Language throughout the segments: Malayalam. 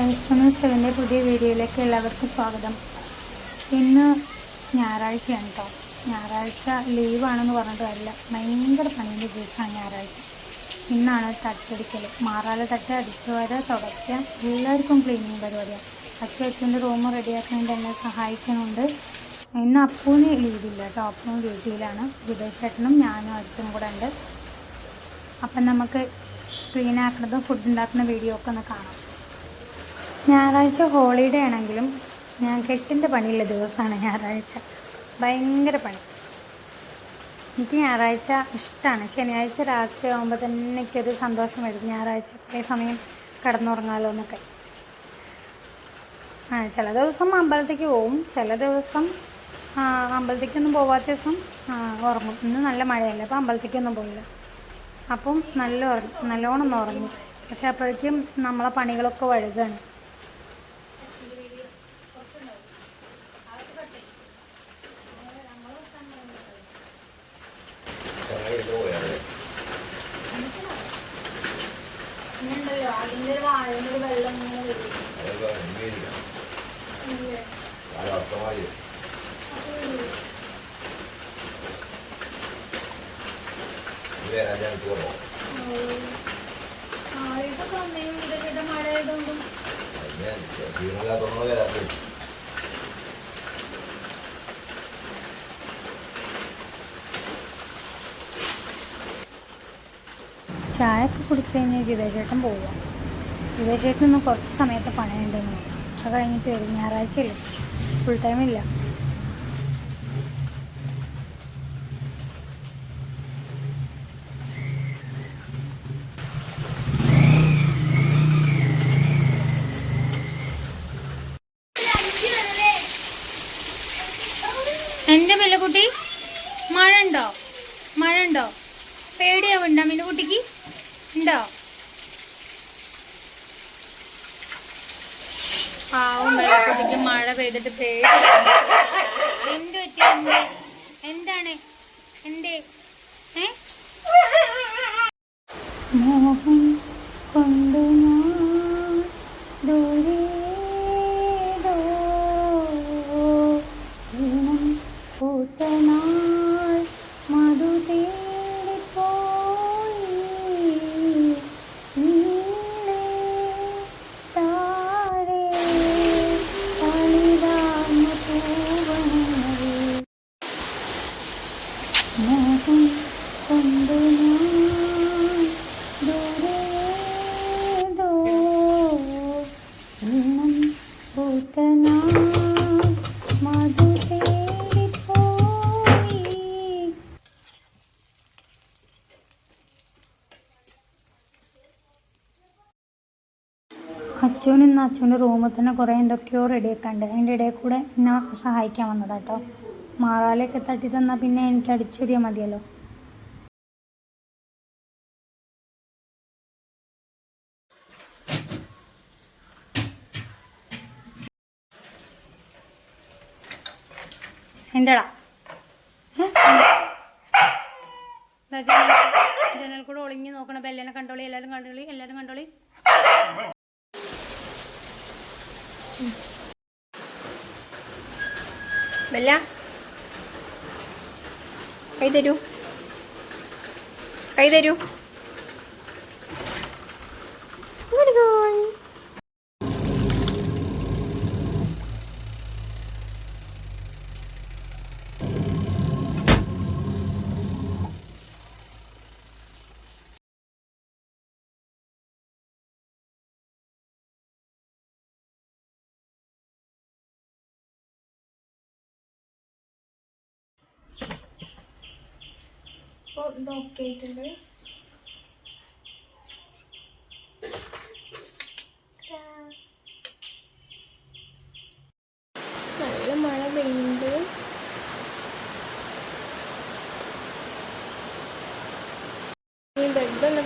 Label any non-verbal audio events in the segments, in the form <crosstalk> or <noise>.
സുനു സെവന്റെ പുതിയ വീഡിയോയിലേക്ക് എല്ലാവർക്കും സ്വാഗതം. ഇന്ന് ഞായറാഴ്ചയാണ് കേട്ടോ ഞായറാഴ്ച ലീവാണെന്ന് പറഞ്ഞിട്ട് വരില്ല ഭയങ്കര പണിയുടെ ദിവസമാണ് ഞായറാഴ്ച. ഇന്നാണ് തട്ടടിക്കൽ മാറാല തട്ട് അടിച്ചു വര തുടയ്ക്കുക. എല്ലാവർക്കും ക്ലീനിങ് പരിപാടിയാണ്. അച്ഛൻ അച്ഛന്റെ റൂം റെഡിയാക്കാൻ എന്നെ സഹായിക്കുന്നുണ്ട്. ഇന്ന് അപ്പൂന് ലീവില്ല കേട്ടോ അപ്പൂന് ഡ്യൂട്ടിയിലാണ് വിദേശേട്ടനും ഞാനും അച്ഛനും കൂടെ ഉണ്ട്. അപ്പം നമുക്ക് ക്ലീൻ ആക്കുന്നതും ഫുഡ് ഉണ്ടാക്കുന്ന വീഡിയോ ഒക്കെ ഒന്ന് കാണാം. ഞായറാഴ്ച ഹോളിഡേ ആണെങ്കിലും ഞാൻ കെട്ടിന്റെ പണിയുള്ള ദിവസമാണ് ഞായറാഴ്ച. ഭയങ്കര പണി. എനിക്ക് ഞായറാഴ്ച ഇഷ്ടമാണ് ശനിയാഴ്ച രാത്രി ആകുമ്പോൾ തന്നെ എനിക്കൊരു സന്തോഷം വരും. ഞായറാഴ്ച കുറേ സമയം കിടന്നുറങ്ങാലോ എന്നൊക്കെ. ആ ചില ദിവസം അമ്പലത്തേക്ക് പോവും. ചില ദിവസം അമ്പലത്തേക്കൊന്നും പോവാത്ത ദിവസം ഉറങ്ങും. ഇന്ന് നല്ല മഴയല്ല അപ്പോൾ അമ്പലത്തേക്കൊന്നും പോയില്ല. അപ്പം നല്ല ഉറങ്ങി നല്ലോണം ഉറങ്ങി. പക്ഷെ അപ്പോഴേക്കും നമ്മളെ പണികളൊക്കെ വഴുകാണ്. അതിന്റെ വാഴന്റെ വെള്ളം ഇങ്ങനെ വരും. കാലാവസ്ഥമായി വരാൻ ചാൻസ് കുറവാണ് ആഴ്ചക്ക് ഒന്നേയും ഇതൊക്കെ മഴ ആയതുകൊണ്ടും. ചായ ഒക്കെ കുടിച്ച് കഴിഞ്ഞാൽ ജിതേശേട്ടൻ പോവുക ഒന്ന് കുറച്ച് സമയത്ത് പണിയുണ്ടെന്ന്. അത് കഴിഞ്ഞിട്ട് വരും. ഞായറാഴ്ച ഇല്ല ഫുൾ ടൈം ഇല്ല. എന്റെ മെല്ലക്കുട്ടി മഴ ഉണ്ടോ മഴ ഉണ്ടോ പേടിയാവുണ്ടോ മിന്നുകുട്ടിക്ക്? ഉണ്ടോ? പാവം മെല്ലക്കുട്ടിക്ക് മഴ പെയ്തിട്ട് പേടിയാവുന്നു ഇന്ന് അച്ഛന്റെ റൂമിൽ തന്നെ കുറേ എന്തൊക്കെയോ റെഡിയാക്കാണ്ട് അതിന്റെ ഇടയിൽ കൂടെ എന്നെ സഹായിക്കാൻ വന്നതാട്ടോ മാറാലയൊക്കെ തട്ടി തന്നാൽ പിന്നെ എനിക്ക് അടിച്ചൊരിയാൽ മതിയല്ലോ. എന്താടാ? ജനൽ കൂടെ ഒളിഞ്ഞ് നോക്കണ ബെല്ലനെ കണ്ടോളി? എല്ലാവരും കണ്ടോളി? എല്ലാവരും കണ്ടോളി? ബെല്ല കൈ തരൂ. കൈ തരൂ. Good girl. അപ്പോൾ ഇത് ഓക്കെ ആയിട്ടുണ്ട്. നല്ല മഴ ബെഡ് ഒന്ന്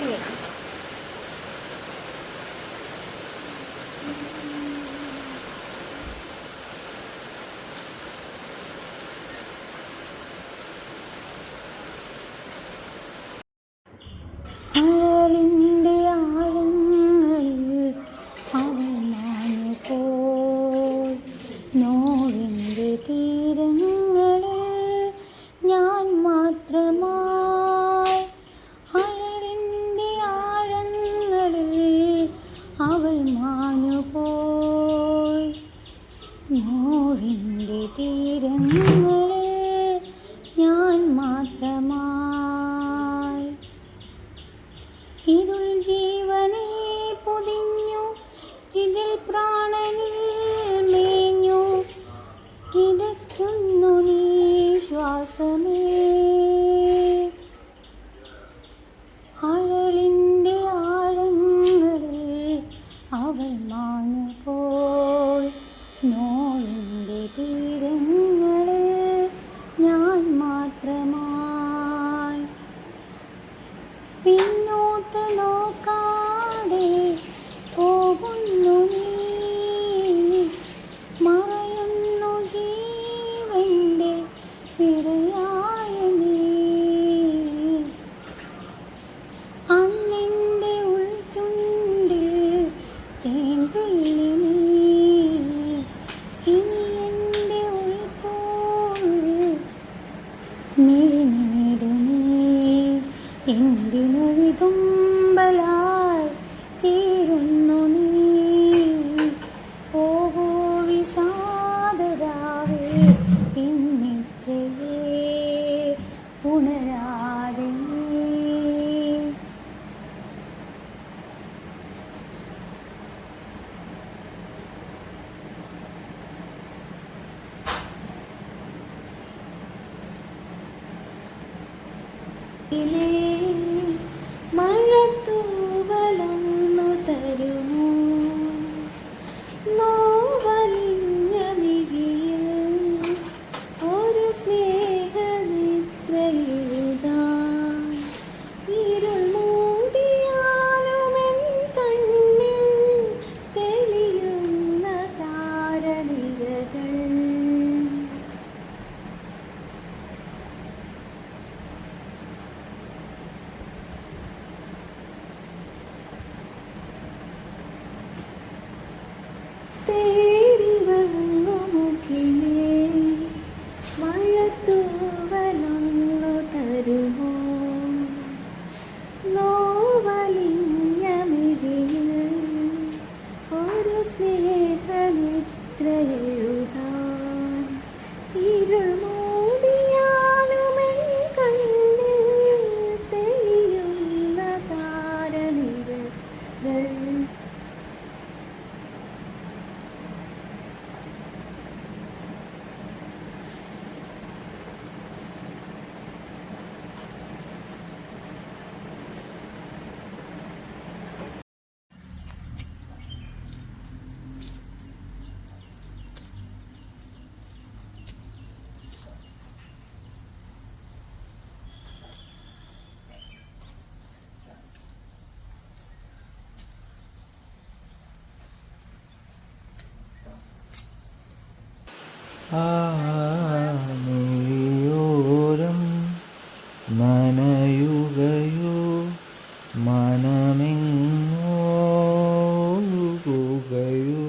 മനമെങ്ങോകയോ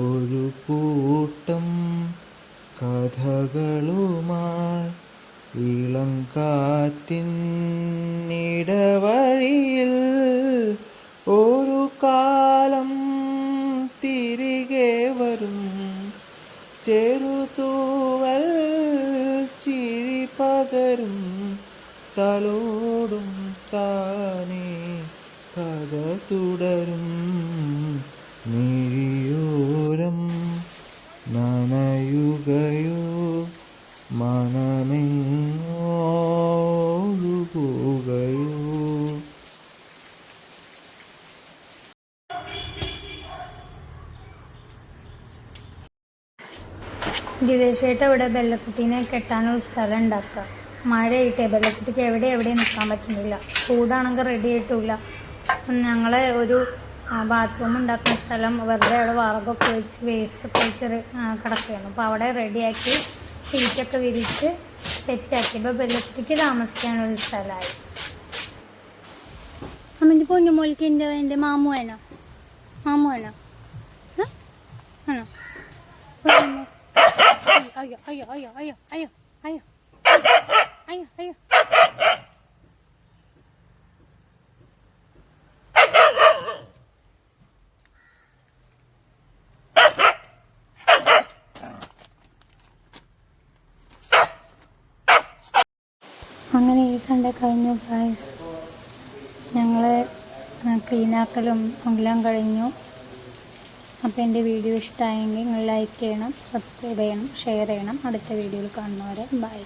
ഒരു കൂട്ടം കഥകളുമായി ഇളം കാറ്റിൻ ഒരു കാലം തിരികെ വരും. ചെറുതൂവൽ ചിരി പകരും തലോടും താനേ കഥ തുടരും മിഴിയോരം നനയുകയോ മനമെങ്ങോകയോ ജിതേഷേട്ട ഇവിടെ ബെല്ലക്കുട്ടീനെ കെട്ടാനൊരു സ്ഥലം ഉണ്ടാക്കുക മഴയായിട്ടേ ബെല്ലക്കുട്ടിക്ക് എവിടെ എവിടെ നിൽക്കാൻ പറ്റുന്നില്ല. ചൂടാണെങ്കിൽ റെഡി ആയിട്ടില്ല. ഞങ്ങൾ ഒരു ബാത്റൂം ഉണ്ടാക്കുന്ന സ്ഥലം വെറുതെ അവിടെ വറകൊക്കെ വെച്ച് വേസ്റ്റൊക്കെ വെച്ച് കിടക്കുകയാണ് കിടക്കുകയായിരുന്നു. അപ്പോൾ അവിടെ റെഡിയാക്കി ഷീറ്റൊക്കെ വിരിച്ച് സെറ്റാക്കിയപ്പോൾ ബെല്ലക്കുട്ടിക്ക് താമസിക്കാനൊരു സ്ഥലമായി. അമ്മന്റെ പൊന്നുമോൾക്ക് എന്റെ എന്റെ മാമു വേണോ? മാമു വേണോ? ആണോ <coughs> അയ്യോ അയ്യോ അയ്യോ അയ്യോ അയ്യോ അയ്യോ. അയ്യോ അയ്യോ. അങ്ങനെ ഈ സൺഡേ കഴിഞ്ഞു ഗായ്സ് ഞങ്ങൾ ക്ലീനാക്കലും എല്ലാം കഴിഞ്ഞു. അപ്പോൾ എന്റെ വീഡിയോ ഇഷ്ടമായെങ്കിൽ നിങ്ങൾ ലൈക്ക് ചെയ്യണം സബ്സ്ക്രൈബ് ചെയ്യണം ഷെയർ ചെയ്യണം. അടുത്ത വീഡിയോയിൽ കാണുന്നവരെ ബൈ